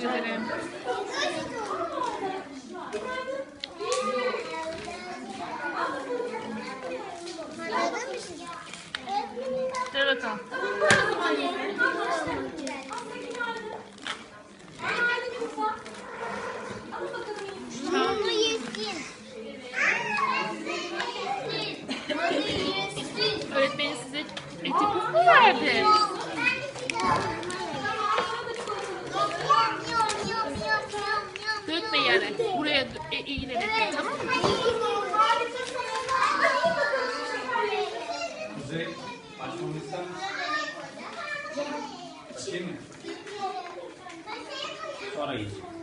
Teşekkür ederim. Dur bakalım. Mumlu yesin. Öğretmenin size eti puf mu verdi? yere. Buraya eğilerek evet. tamam mı? Kuzey, açmamı? Açayım mı? Sonra gideceğim.